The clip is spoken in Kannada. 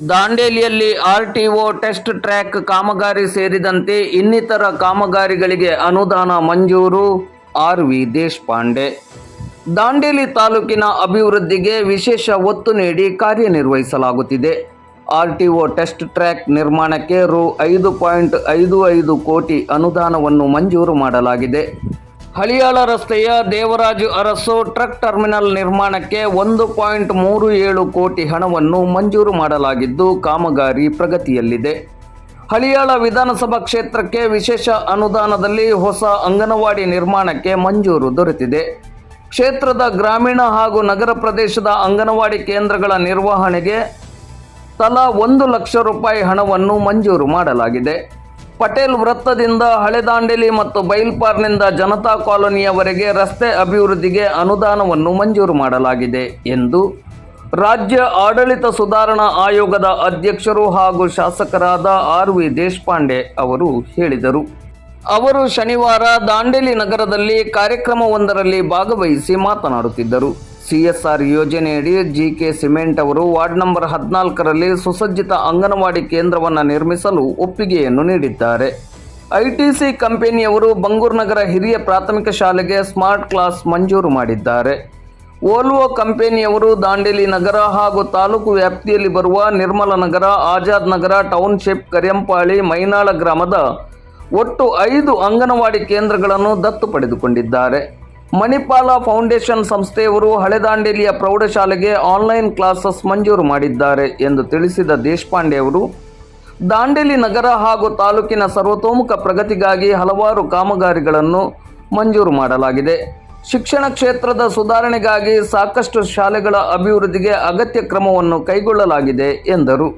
ದಾಂಡೇಲಿಯಲ್ಲಿ ಆರ್ಟಿಒ ಟೆಸ್ಟ್ ಟ್ರ್ಯಾಕ್ ಕಾಮಗಾರಿ ಸೇರಿದಂತೆ ಇನ್ನಿತರ ಕಾಮಗಾರಿಗಳಿಗೆ ಅನುದಾನ ಮಂಜೂರು. R V Deshpande. ದಾಂಡೇಲಿ ತಾಲೂಕಿನ ಅಭಿವೃದ್ಧಿಗೆ ವಿಶೇಷ ಒತ್ತು ನೀಡಿ ಕಾರ್ಯನಿರ್ವಹಿಸಲಾಗುತ್ತಿದೆ. ಆರ್ಟಿಒ ಟೆಸ್ಟ್ ಟ್ರ್ಯಾಕ್ ನಿರ್ಮಾಣಕ್ಕೆ ರು ಐದು ಪಾಯಿಂಟ್ ಐದು ಐದು ಕೋಟಿ ಅನುದಾನವನ್ನು ಮಂಜೂರು ಮಾಡಲಾಗಿದೆ. ಹಳಿಯಾಳ ರಸ್ತೆಯ ದೇವರಾಜು ಅರಸು ಟ್ರಕ್ ಟರ್ಮಿನಲ್ ನಿರ್ಮಾಣಕ್ಕೆ ಒಂದು ಪಾಯಿಂಟ್ ಮೂರು ಏಳು ಕೋಟಿ ಹಣವನ್ನು ಮಂಜೂರು ಮಾಡಲಾಗಿದ್ದು ಕಾಮಗಾರಿ ಪ್ರಗತಿಯಲ್ಲಿದೆ. ಹಳಿಯಾಳ ವಿಧಾನಸಭಾ ಕ್ಷೇತ್ರಕ್ಕೆ ವಿಶೇಷ ಅನುದಾನದಲ್ಲಿ ಹೊಸ ಅಂಗನವಾಡಿ ನಿರ್ಮಾಣಕ್ಕೆ ಮಂಜೂರು ದೊರೆತಿದೆ. ಕ್ಷೇತ್ರದ ಗ್ರಾಮೀಣ ಹಾಗೂ ನಗರ ಪ್ರದೇಶದ ಅಂಗನವಾಡಿ ಕೇಂದ್ರಗಳ ನಿರ್ವಹಣೆಗೆ ತಲಾ ಒಂದು ಲಕ್ಷ ರೂಪಾಯಿ ಹಣವನ್ನು ಮಂಜೂರು ಮಾಡಲಾಗಿದೆ. ಪಟೇಲ್ ವೃತ್ತದಿಂದ ಹಳೆದಾಂಡೇಲಿ ಮತ್ತು ಬೈಲ್ಪಾರ್ನಿಂದ ಜನತಾ ಕಾಲೋನಿಯವರೆಗೆ ರಸ್ತೆ ಅಭಿವೃದ್ಧಿಗೆ ಅನುದಾನವನ್ನು ಮಂಜೂರು ಮಾಡಲಾಗಿದೆ ಎಂದು ರಾಜ್ಯ ಆಡಳಿತ ಸುಧಾರಣಾ ಆಯೋಗದ ಅಧ್ಯಕ್ಷರು ಹಾಗೂ ಶಾಸಕರಾದ ಆರ್ ವಿ ದೇಶಪಾಂಡೆ ಅವರು ಹೇಳಿದರು. ಅವರು ಶನಿವಾರ ದಾಂಡೇಲಿ ನಗರದಲ್ಲಿ ಕಾರ್ಯಕ್ರಮವೊಂದರಲ್ಲಿ ಭಾಗವಹಿಸಿ ಮಾತನಾಡುತ್ತಿದ್ದರು. ಸಿಎಸ್ಆರ್ ಯೋಜನೆಯಡಿ ಜಿ ಕೆ ಸಿಮೆಂಟ್ ಅವರು ವಾರ್ಡ್ ನಂಬರ್ ಹದಿನಾಲ್ಕರಲ್ಲಿ ಸುಸಜ್ಜಿತ ಅಂಗನವಾಡಿ ಕೇಂದ್ರವನ್ನು ನಿರ್ಮಿಸಲು ಒಪ್ಪಿಗೆಯನ್ನು ನೀಡಿದ್ದಾರೆ. ಐಟಿಸಿ ಕಂಪನಿಯವರು ಬಂಗೂರ್ನಗರ ಹಿರಿಯ ಪ್ರಾಥಮಿಕ ಶಾಲೆಗೆ ಸ್ಮಾರ್ಟ್ ಕ್ಲಾಸ್ ಮಂಜೂರು ಮಾಡಿದ್ದಾರೆ. ಓಲ್ವೋ ಕಂಪನಿಯವರು ದಾಂಡೇಲಿ ನಗರ ಹಾಗೂ ತಾಲೂಕು ವ್ಯಾಪ್ತಿಯಲ್ಲಿ ಬರುವ ನಿರ್ಮಲ ನಗರ, ಆಜಾದ್ ನಗರ, ಟೌನ್ಶಿಪ್, ಕರಿಯಂಪಾಳಿ, ಮೈನಾಳ ಗ್ರಾಮದ ಒಟ್ಟು ಐದು ಅಂಗನವಾಡಿ ಕೇಂದ್ರಗಳನ್ನು ದತ್ತು ಪಡೆದುಕೊಂಡಿದ್ದಾರೆ. ಮಣಿಪಾಲ ಫೌಂಡೇಶನ್ ಸಂಸ್ಥೆಯವರು ಹಳೆದಾಂಡೇಲಿಯ ಪ್ರೌಢಶಾಲೆಗೆ ಆನ್ಲೈನ್ ಕ್ಲಾಸಸ್ ಮಂಜೂರು ಮಾಡಿದ್ದಾರೆ ಎಂದು ತಿಳಿಸಿದ ದೇಶಪಾಂಡೆ ಅವರು, ದಾಂಡೇಲಿ ನಗರ ಹಾಗೂ ತಾಲೂಕಿನ ಸರ್ವತೋಮುಖ ಪ್ರಗತಿಗಾಗಿ ಹಲವಾರು ಕಾಮಗಾರಿಗಳನ್ನು ಮಂಜೂರು ಮಾಡಲಾಗಿದೆ. ಶಿಕ್ಷಣ ಕ್ಷೇತ್ರದ ಸುಧಾರಣೆಗಾಗಿ ಸಾಕಷ್ಟು ಶಾಲೆಗಳ ಅಭಿವೃದ್ಧಿಗೆ ಅಗತ್ಯ ಕ್ರಮವನ್ನು ಕೈಗೊಳ್ಳಲಾಗಿದೆ, ಎಂದರು.